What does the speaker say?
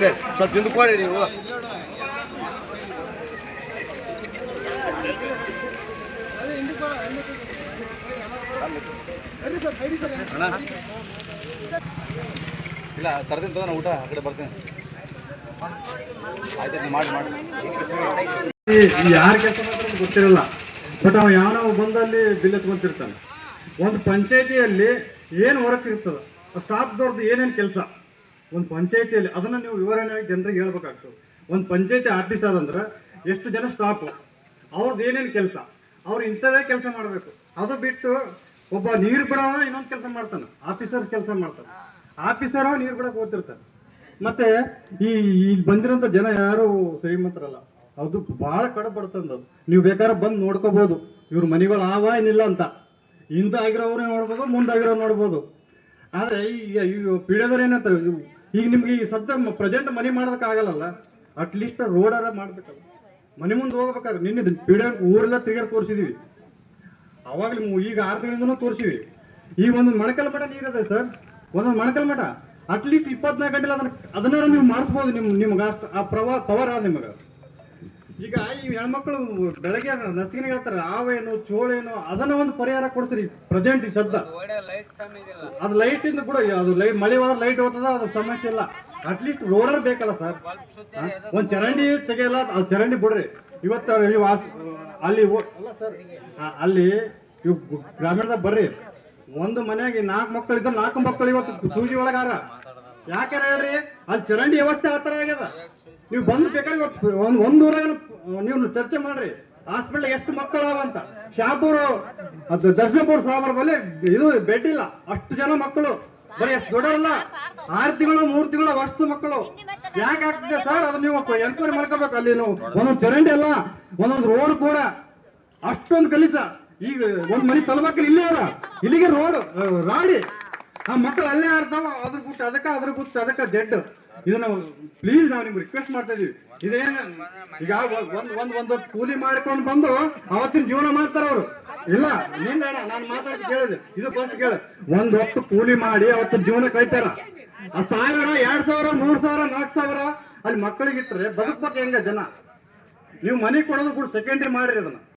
Sir, ಸ್ವಲ್ಪ ಹಿಂದಕ್ಕೆ ಹೋಗ್ರಿ ನೀವು. ಇಲ್ಲ, ತರ್ತೀನಿ ತಗೋ ಊಟ ಆ ಕಡೆ ಬರ್ತೀನಿ. ಆಯ್ತು ಮಾಡಿ ಮಾಡಿ. ಯಾರು ಕೆಲಸ ಮಾಡ್ತಾರೆ ಗೊತ್ತಿರಲ್ಲ. ಬಟ್ ಅವ ಯಾವನೋ ಬಂದಲ್ಲಿ ಬಿಲ್ ಎತ್ಕೊಂತಿರ್ತಾನೆ. ಒಂದು ಪಂಚಾಯತಿಯಲ್ಲಿ ಏನು ವರ್ಕ್ ಇರ್ತದೆ? ಸ್ಟಾಫ್ದವ್ರದ್ದು ಏನೇನು ಕೆಲಸ? ಒಂದು ಪಂಚಾಯತಿಯಲ್ಲಿ ಅದನ್ನ ನೀವು ವಿವರಣೆಯಾಗಿ ಜನರಿಗೆ ಹೇಳ್ಬೇಕಾಗ್ತದೆ. ಒಂದು ಪಂಚಾಯತಿ ಆಫೀಸ್ ಆದಂದ್ರೆ ಎಷ್ಟು ಜನ ಸ್ಟಾಫ್ ಅವ್ರದ್ದು ಏನೇನು ಕೆಲಸ? ಅವ್ರು ಇಂಥದೇ ಕೆಲಸ ಮಾಡಬೇಕು. ಅದು ಬಿಟ್ಟು ಒಬ್ಬ ನೀರು ಬಿಡೋವ ಇನ್ನೊಂದು ಕೆಲಸ ಮಾಡ್ತಾನೆ. ಆಫೀಸರ್ ಕೆಲಸ ಮಾಡ್ತಾನೆ. ಆಫೀಸರ್ ನೀರು ಬಿಡಕ್ಕೆ ಹೋಗ್ತಿರ್ತಾನೆ ಮತ್ತೆ ಈ ಇಲ್ಲಿ ಬಂದಿರೋಂಥ ಜನ ಯಾರು ಶ್ರೀಮಂತರಲ್ಲ, ಅದು ಬಹಳ ಕಡೆ ನೀವು ಬೇಕಾದ್ರೆ ಬಂದು ನೋಡ್ಕೋಬಹುದು ಇವ್ರ ಮನೆಗಳು ಆವ ಏನಿಲ್ಲ ಅಂತ. ಹಿಂದೆ ನೋಡ್ಬೋದು ಮುಂದಾಗಿರೋ ನೋಡ್ಬೋದು. ಆದ್ರೆ ಈಗ ಪೀಡಿಯದವ್ರು ಏನಂತಾರೆ ಈಗ ನಿಮ್ಗೆ ಈ ಸದ್ಯ ಪ್ರೆಸೆಂಟ್ ಮನೆ ಮಾಡೋದಕ್ಕಾಗಲ್ಲ ಅಟ್ಲೀಸ್ಟ್ ರೋಡಾರ ಮಾಡ್ಬೇಕಲ್ಲ ಮನೆ ಮುಂದೆ ಹೋಗ್ಬೇಕಾದ್ರೆ ನಿನ್ನೆ ಪೀಡಿಯ ಊರೆಲ್ಲ ತಿರುಗಾಡಿ ತೋರಿಸಿದೀವಿ. ಅವಾಗ ನೀವು ಈಗ ಆರು ತಿಂಗಳಿಂದನೂ ತೋರಿಸಿವಿ. ಈಗ ಒಂದು ಮಣಕಲ್ ಮಠ ನೀರಿದೆ ಸರ್? ಒಂದೊಂದು ಮಣಕಲ್ ಮಠ? ಅಟ್ಲೀಸ್ಟ್ ಇಪ್ಪತ್ನಾಲ್ಕು ಗಂಟೆ ಅದನ್ನ ಅದನ್ನ ನೀವು ಮಾಡಿಸ್ಬೋದು ನಿಮ್ ನಿಮ್ಗೆ ಆ ಪ್ರವಾ ಪವರ್ ಆದ ನಿಮಗೆ. ಈಗ ಈ ಹೆಣ್ಮಕ್ಳು ಬೆಳಗ್ಗೆ ನಸಿಗೆ ಹೇಳ್ತಾರೆ ಆವೇನು ಚೋಳೇನು ಅದನ್ನ ಒಂದು ಪರಿಹಾರ ಕೊಡ್ತೀರಿ ಪ್ರೆಸೆಂಟ್ ಈ ಸದ್ದ. ಅದು ಲೈಟ್ ಇಂದ ಕೂಡ ಅದು ಲೈಟ್ ಮಳೆ ಹೋದ್ರೆ ಲೈಟ್ ಹೋಗ್ತದ ಅದು ಸಮಸ್ಯೆ ಇಲ್ಲ. ಅಟ್ಲೀಸ್ಟ್ ರೋಡರ್ ಬೇಕಲ್ಲ ಸರ್ ಒಂದ್ ಚರಂಡಿ ತೆಗೆಯಲ್ಲ ಅದು ಚರಂಡಿ ಬಿಡ್ರಿ. ಇವತ್ತು ಅಲ್ಲಿ ಅಲ್ಲಿ ಸರ್ ಅಲ್ಲಿ ಇವ್ ಗ್ರಾಮೀಣದಾಗ ಬರ್ರಿ. ಒಂದು ಮನೆಯಾಗಿ ನಾಲ್ಕು ಮಕ್ಕಳು ಇದ್ದ ನಾಲ್ಕು ಮಕ್ಕಳು ಇವತ್ತು ಸೂಜಿ ಒಳಗಾರ ಯಾಕಾರ ಹೇಳ್ರಿ? ಅಲ್ಲಿ ಚರಂಡಿ ವ್ಯವಸ್ಥೆ ಆ ಆಗ್ಯದ. ನೀವು ಬಂದು ಬೇಕಾದ್ರೆ ಒಂದು ಒಂದು ಊರಾಗ ನೀವು ಚರ್ಚೆ ಮಾಡ್ರಿ. ಹಾಸ್ಪಿಟಲ್ ಎಷ್ಟು ಮಕ್ಕಳು ಅಂತ. ಶಾಪೂರು, ಅದು ದರ್ಶನಪುರ ಸಾಬರ್ ಬಲ್ಲಿ ಇದು ಇಲ್ಲ ಅಷ್ಟು ಜನ ಮಕ್ಕಳು. ಬರೀ ಎಷ್ಟು ದೊಡ್ಡವರಲ್ಲ. ಆರು ತಿಂಗಳು, ಮೂರು ತಿಂಗಳು ವರ್ಷದ ಮಕ್ಕಳು. ಯಾಕೆ ಆಗ್ತಿದೆ ಸರ್? ಅದು ನೀವು ಎನ್ಕ್ವೈರಿ ಮಾಡ್ಕೋಬೇಕು. ಅಲ್ಲಿ ನೀವು ಒಂದೊಂದು ಚರಂಡಿ ಅಲ್ಲ, ಒಂದೊಂದು ರೋಡ್ ಕೂಡ. ಅಷ್ಟೊಂದು ಗಲೀಜ. ಈಗ ಒಂದ್ ಮನೆ ತಲುಪಾಕ ಇಲ್ಲೇ ಅದ. ಇಲ್ಲಿಗೆ ರೋಡ್ ರಾಡಿ. ಆ ಮಕ್ಕಳು ಅಲ್ಲೇ ಆಡ್ತಾವ ಅದ್ರ ಬುತ್ತ ಅದಕ್ಕ ಅದ್ರ ಬುತ್ತ ಅದಕ್ಕ ಜಡ್ ಇದನ್ನ ಪ್ಲೀಸ್ ನಾವು ನಿಮ್ಗೆ ರಿಕ್ವೆಸ್ಟ್ ಮಾಡ್ತಾ ಇದೀವಿ. ಇದೇನ ಈಗ ಒಂದ್ ಒಂದ್ ಒಂದ್ ಕೂಲಿ ಮಾಡ್ಕೊಂಡು ಬಂದು ಅವತ್ತಿನ ಜೀವನ ಮಾಡ್ತಾರ ಅವರು. ಇಲ್ಲ, ನಿಂದ ನಾನು ಮಾತಾಡಿ ಕೇಳಿದೆ. ಇದು ಫಸ್ಟ್ ಕೇಳ. ಒಂದ್ ಹೊತ್ತು ಕೂಲಿ ಮಾಡಿ ಅವತ್ತಿನ ಜೀವನ ಕಳಿತಾರ. ಆ ಸಾವಿರ, ಎರಡ್ ಸಾವಿರ, ಮೂರ್ ಸಾವಿರ ನಾಲ್ಕು ಸಾವಿರ, ಅಲ್ಲಿ ಮಕ್ಕಳಿಗೆ ಇಟ್ಟರೆ ಬದುಕ್ಬೇಕು ಹೆಂಗ ಜನ? ನೀವು ಮನೆ ಕೊಡೋದು ಕೂಡ ಸೆಕೆಂಡ್ರಿ ಮಾಡ್ರಿ ಅದನ್ನ.